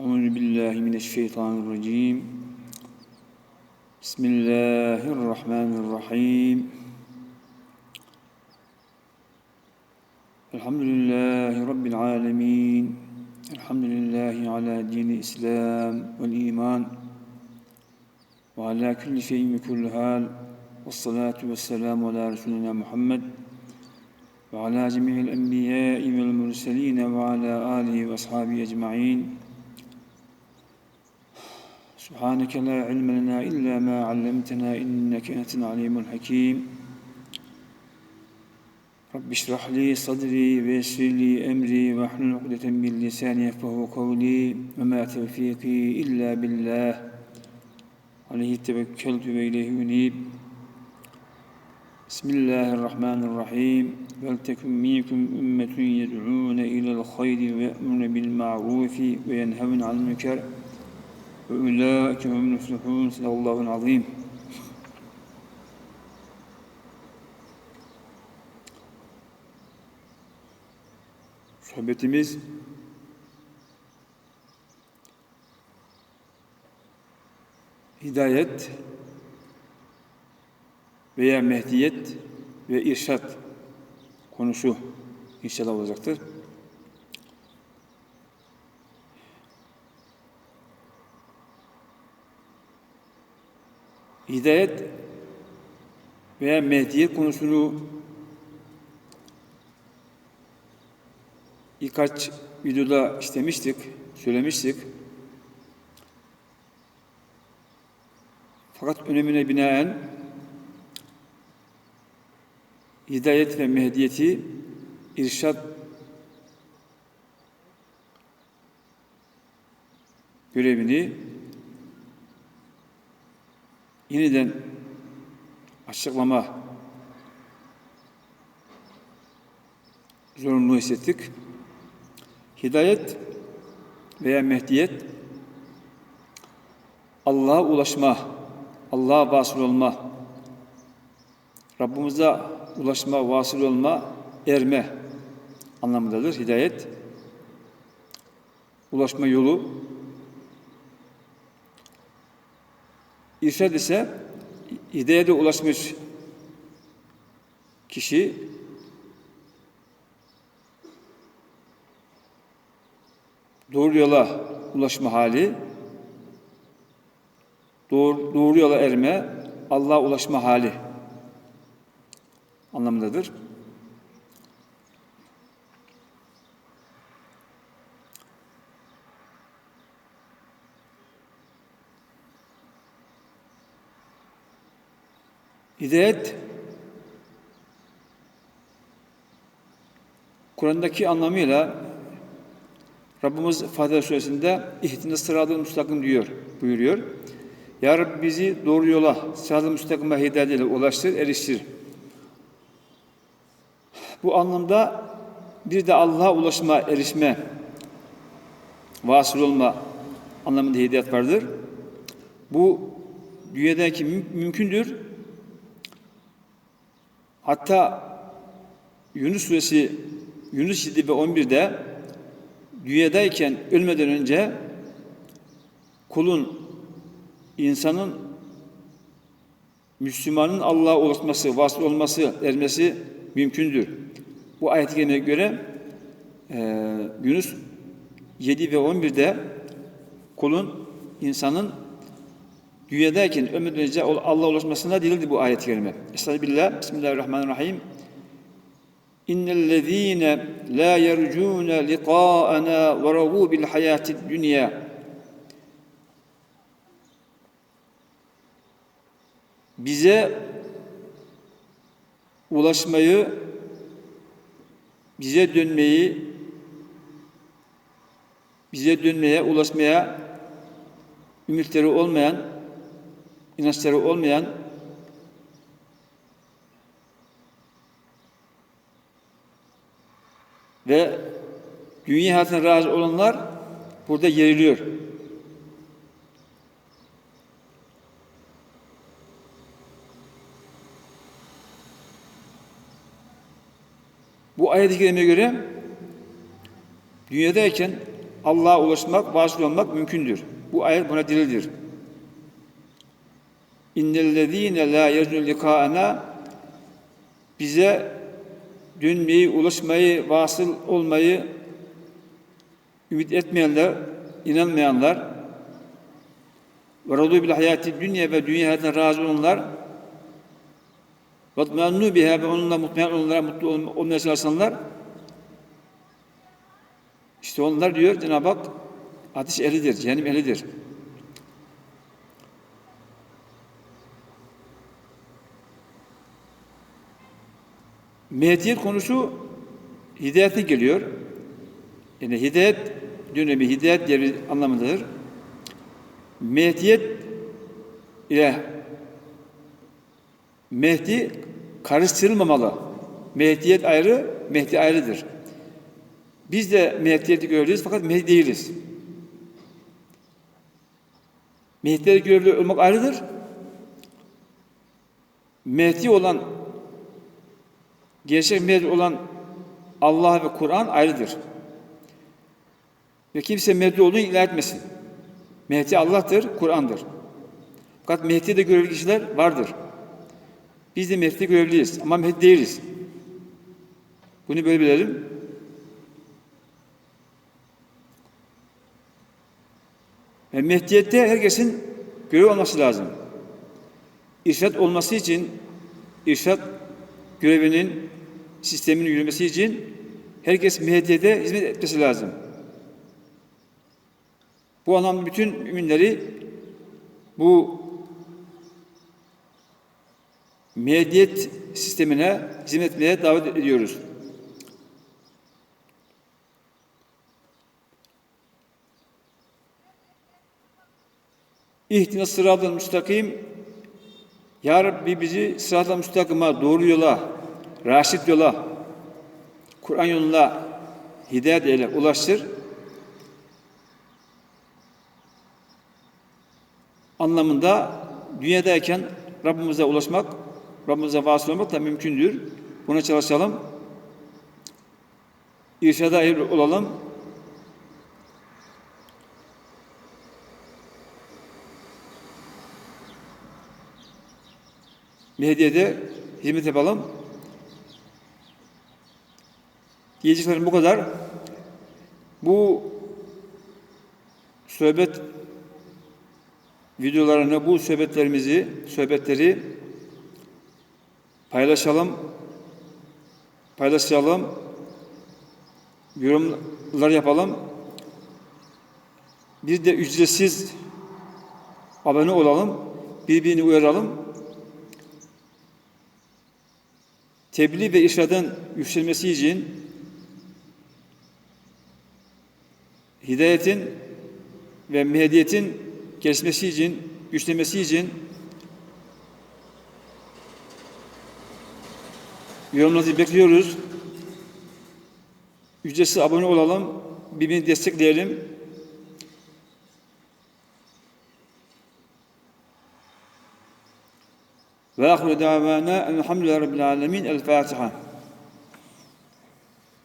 أعوذ بالله من الشيطان الرجيم. بسم الله الرحمن الرحيم. الحمد لله رب العالمين. الحمد لله على دين الإسلام والإيمان وعلى كل شيء وكل حال. والصلاة والسلام على رسولنا محمد وعلى جميع الأنبياء والمرسلين وعلى آله وأصحابه أجمعين. سبحانك لا علم لنا إلا ما علمتنا إنك أنت العليم الحكيم. رب اشرح لي صدري ويسر لي أمري واحلل عقدة من لساني يفقه قولي وما توفيقي إلا بالله. عليه توكلت وإليه أنيب. بسم الله الرحمن الرحيم. ولتكن منكم أمة يدعون إلى الخير ويأمرون بالمعروف وينهون عن المنكر. ve ulaike hum muflihun sallallahu azim. Sohbetimiz hidayet veya mehdiyet ve irşat konusu inşallah olacaktır. Hidayet veya mehdiyet konusunu birkaç videoda istemiştik, söylemiştik. Fakat önemine binaen hidayet ve mehdiyeti irşat görevini yeniden açıklama zorunluluğu hissettik. Hidayet veya mehdiyet Allah'a ulaşma, Allah'a vasıl olma, Rabbimize ulaşma, vasıl olma, erme anlamındadır hidayet. Ulaşma yolu. İrşad ise hidayete ulaşmış kişi doğru yola ulaşma hali, doğru, doğru yola erme, Allah'a ulaşma hali anlamındadır. Hidayet Kur'an'daki anlamıyla Rabbimiz Fatih Suresinde ihtine sıradı müstakim diyor, buyuruyor. Ya Rabbi bizi doğru yola, sıradı müstakime hidayet ile ulaştır, eriştir. Bu anlamda bir de Allah'a ulaşma, erişme, vasıl olma anlamında hidayet vardır. Bu dünyadaki müm mümkündür. Hatta Yunus suresi Yunus 7 ve 11'de dünyadayken ölmeden önce kulun, insanın, Müslümanın Allah'a ulaşması, vasıl olması, ermesi mümkündür. Bu kerimeye göre e, Yunus 7 ve 11'de kulun, insanın dünyadayken ölmeden önce Allah'a ulaşmasına değildi bu ayet-i kerime. Estağfirullah, Bismillahirrahmanirrahim. İnnellezîne lâ yercûne liqâ'anâ ve ragû bil hayâtid. Bize ulaşmayı, bize dönmeyi, bize dönmeye, ulaşmaya ümitleri olmayan, inançları olmayan ve dünya hayatına razı olanlar burada yeriliyor. Bu ayet-i göre dünyadayken Allah'a ulaşmak, vasıl olmak mümkündür. Bu ayet buna delildir. İnnellezîne lâ yercûn likâena bize dönmeyi, ulaşmayı, vasıl olmayı ümit etmeyenler, inanmayanlar ve radû bil hayâti dünya ve dünya hayatına razı olanlar ve tmennû biha ve onunla mutmain olanlara mutlu olma- olmaya çalışanlar işte onlar diyor Cenab-ı Hak ateş ehlidir, cehennem ehlidir. Mehdiyet konusu hidayete geliyor. Yani hidayet dönemi, hidayet devri anlamındadır. Mehdiyet ile Mehdi karıştırılmamalı. Mehdiyet ayrı, Mehdi ayrıdır. Biz de Mehdiyeti görevliyiz fakat Mehdi değiliz. Mehdi'de görevli olmak ayrıdır. Mehdi olan, gerçek Mehdi olan Allah ve Kur'an ayrıdır. Ve kimse Mehdi olduğunu ilan etmesin. Mehdi Allah'tır, Kur'an'dır. Fakat Mehdi'de görevli kişiler vardır. Biz de Mehdi görevliyiz ama Mehdi değiliz. Bunu böyle bilelim. Ve Mehdiyette herkesin görev olması lazım. İrşat olması için, irşat görevinin, sistemin yürümesi için herkes Mehdiyete hizmet etmesi lazım. Bu anlamda bütün müminleri bu mehdiyet sistemine hizmet etmeye davet ediyoruz. İhtina sıradan müstakim Ya Rabbi bizi sıradan müstakima doğru yola, raşit yola, Kur'an yoluna hidayet eyle, ulaştır. Anlamında dünyadayken Rabbimize ulaşmak, Rabbimize vasıl olmak da mümkündür. Buna çalışalım. İrşada ehil olalım. Medyada hizmet yapalım. Diyeceklerim bu kadar. Bu sohbet videolarını, bu sohbetlerimizi, sohbetleri paylaşalım, paylaşalım, yorumlar yapalım. Bir de ücretsiz abone olalım, birbirini uyaralım. Tebliğ ve irşadın yükselmesi için hidayetin ve mehdiyetin gelişmesi için, güçlenmesi için yorumlarınızı bekliyoruz. Ücretsiz abone olalım, birbirini destekleyelim. Ve ahire davana elhamdülillahi rabbil alemin. El Fatiha.